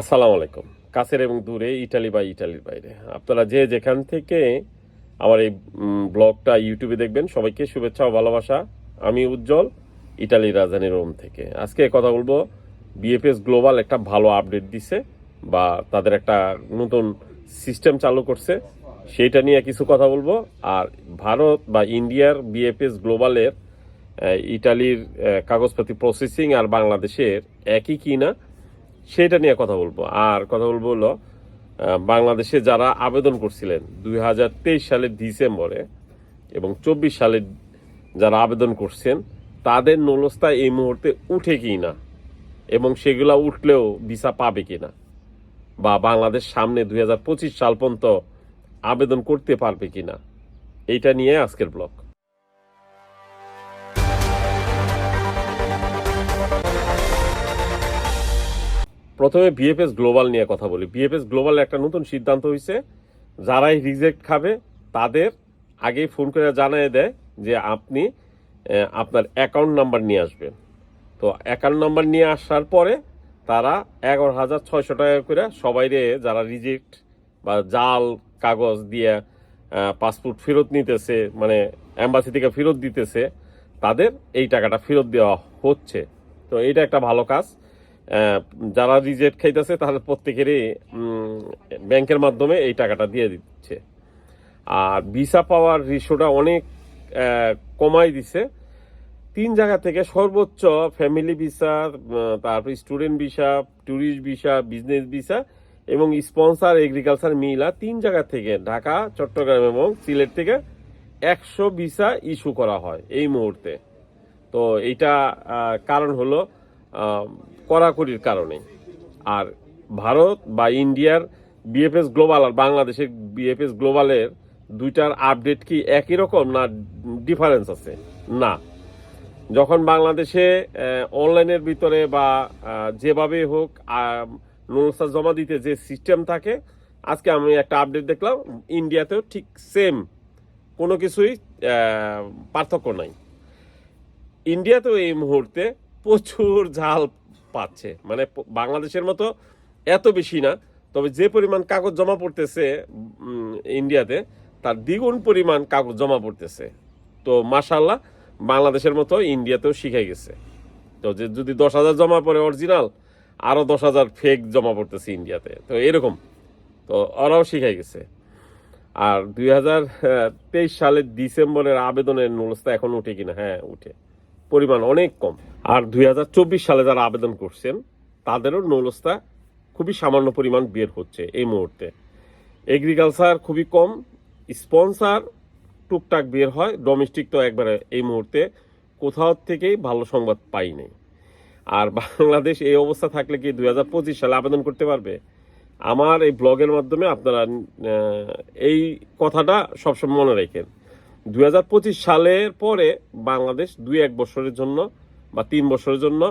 আসসালামু আলাইকুম। কাছের এবং দূরে, ইটালি বা ইটালির বাইরে। আপনারা যে যেখান থেকে আমার এই ব্লগটা ইউটিউবে দেখবেন, সবাইকে শুভেচ্ছা ও ভালোবাসা। আমি উজ্জ্বল, ইটালির রাজধানী রোম থেকে। আজকে কথা বলব, বিএফএস গ্লোবাল একটা ভালো আপডেট দিছে বা তাদের একটা নতুন সিস্টেম চালু করছে। সেইটা নিয়ে কিছু কথা বলব। আর ভারত বা ইন্ডিয়ার বিএফএস গ্লোবালের ইটালির কাগজপাতি প্রসেসিং আর বাংলাদেশের একই কি না সেটা নিয়ে কথা বলব। আর কথা বলব হলো বাংলাদেশে যারা আবেদন করছিলেন দুই হাজার তেইশ সালের ডিসেম্বরে এবং চব্বিশ সালে যারা আবেদন করছেন, তাদের নলস্তা এই মুহূর্তে উঠে কি না এবং সেগুলা উঠলেও ভিসা পাবে কি না বা বাংলাদেশ সামনে দুই হাজার পঁচিশ সাল পর্যন্ত আবেদন করতে পারবে কিনা, এইটা নিয়ে আজকের ব্লগ। প্রথমে বিএফএস গ্লোবাল নিয়ে কথা বলি। বিএফএস গ্লোবাল একটা নতুন সিদ্ধান্ত হয়েছে যারাই রিজেক্ট খাবে, তাদের আগেই ফোন করে জানিয়ে দেয় যে আপনি আপনার অ্যাকাউন্ট নাম্বার নিয়ে আসবেন। তো অ্যাকাউন্ট নাম্বার নিয়ে আসার পরে তারা এগারো হাজার ছয়শো টাকা করে সবাইরে যারা রিজেক্ট বা জাল, কাগজ দিয়ে পাসপোর্ট ফেরত নিতেছে মানে অ্যাম্বাসি থেকে ফেরত দিতেছে, তাদের এই টাকাটা ফেরত দেওয়া হচ্ছে। তো এইটা একটা ভালো কাজ। যারা রিজেক্ট খাইতেছে তাদের প্রত্যেকেরই ব্যাংকের মাধ্যমে এই টাকাটা দিয়ে দিচ্ছে। আর ভিসা পাওয়ার রেশোটা অনেক কমাই দিছে। তিন জায়গা থেকে সর্বোচ্চ ফ্যামিলি ভিসা তারপর student visa, tourist visa, business visa এবং স্পন্সার এগ্রিকালচার মিলা তিন জায়গা থেকে ঢাকা, চট্টগ্রাম এবং সিলেট থেকে একশো ভিসা ইস্যু করা হয় এই মুহূর্তে। তো এইটা কারণ হলো কড়াকড়ির কারণে। আর ভারত বা ইন্ডিয়ার বিএফএস গ্লোবাল আর বাংলাদেশের বিএফএস গ্লোবালের দুইটার আপডেট কি একই রকম না ডিফারেন্স আছে? না। যখন বাংলাদেশে অনলাইনের ভিতরে বা যেভাবে হোক নোটসটা জমা দিতে যে সিস্টেম থাকে, আজকে আমি একটা আপডেট দেখলাম, ইন্ডিয়াতেও ঠিক সেম কোনো কিছুই পার্থক্য নাই। ইন্ডিয়াতেও এই মুহূর্তে প্রচুর ঝাল পাচ্ছে। মানে বাংলাদেশের মতো এত বেশি না, তবে যে পরিমাণ কাগজ জমা পড়তেছে ইন্ডিয়াতে, তার দ্বিগুণ পরিমাণ কাগজ জমা পড়তেছে। তো মাশাল্লাহ বাংলাদেশের মতো ইন্ডিয়াতেও শিখে গেছে। তো যে যদি দশ হাজার জমা পড়ে অরিজিনাল আরও দশ হাজার ফেক জমা পড়তেছে ইন্ডিয়াতে। তো এরকম, তো ওরাও শিখে গেছে। আর দুই হাজার তেইশ সালের ডিসেম্বরের আবেদনের নুলস্তা এখন উঠে কিনা? হ্যাঁ উঠে। পরিমাণ অনেক কম। আর দুই হাজার চব্বিশ সালে যারা আবেদন করছেন, তাদেরও নৌলস্তা খুবই সামান্য পরিমাণ বের হচ্ছে এই মুহূর্তে। এগ্রিকালচার খুবই কম, স্পন্সার টুকটাক বের হয়, ডোমেস্টিক তো একবারে এই মুহূর্তে কোথাও থেকেই ভালো সংবাদ পাইনি আর বাংলাদেশ এই অবস্থা থাকলে কি দুই হাজার পঁচিশ সালে আবেদন করতে পারবে? আমার এই ব্লগের মাধ্যমে আপনারা এই কথাটা সবসময় মনে রাখেন। দুই হাজার পঁচিশ সালের পরে বাংলাদেশ দুই এক বছরের জন্য বা তিন বছরের জন্য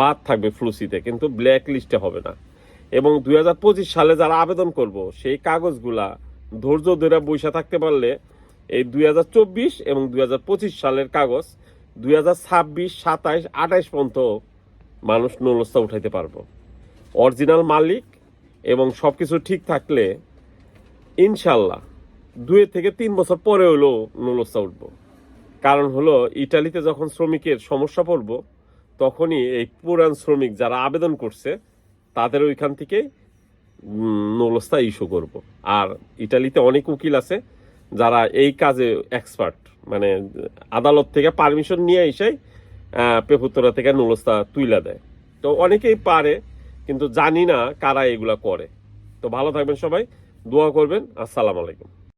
বাদ থাকবে ফ্লুসিতে কিন্তু ব্ল্যাক লিস্টে হবে না। এবং দুই হাজার পঁচিশ সালে যারা আবেদন করব, সেই কাগজগুলা ধৈর্য ধরে বৈশা থাকতে পারলে এই দুই হাজার চব্বিশ এবং দুই হাজার পঁচিশ সালের কাগজ দুই হাজার ছাব্বিশ, সাতাইশ, আঠাইশ পর্যন্ত মানুষ নলস্তা উঠাইতে পারব। অরিজিনাল মালিক এবং সব কিছু ঠিক থাকলে ইনশাল্লাহ দুই থেকে তিন বছর পরে হলেও নলস্তা উঠব। কারণ হলো, ইটালিতে যখন শ্রমিকের সমস্যা পড়ব, তখনই এই পুরান শ্রমিক যারা আবেদন করছে, তাদের ওইখান থেকে নলস্তা ইস্যু করব। আর ইটালিতে অনেক উকিল আছে, যারা এই কাজে এক্সপার্ট মানে আদালত থেকে পারমিশন নিয়ে এসেই পেপুতরা থেকে নলস্তা তুইলা দেয়। তো অনেকেই পারে, কিন্তু জানি না কারা এগুলা করে। তো ভালো থাকবেন সবাই, দোয়া করবেন, আসসালামু আলাইকুম।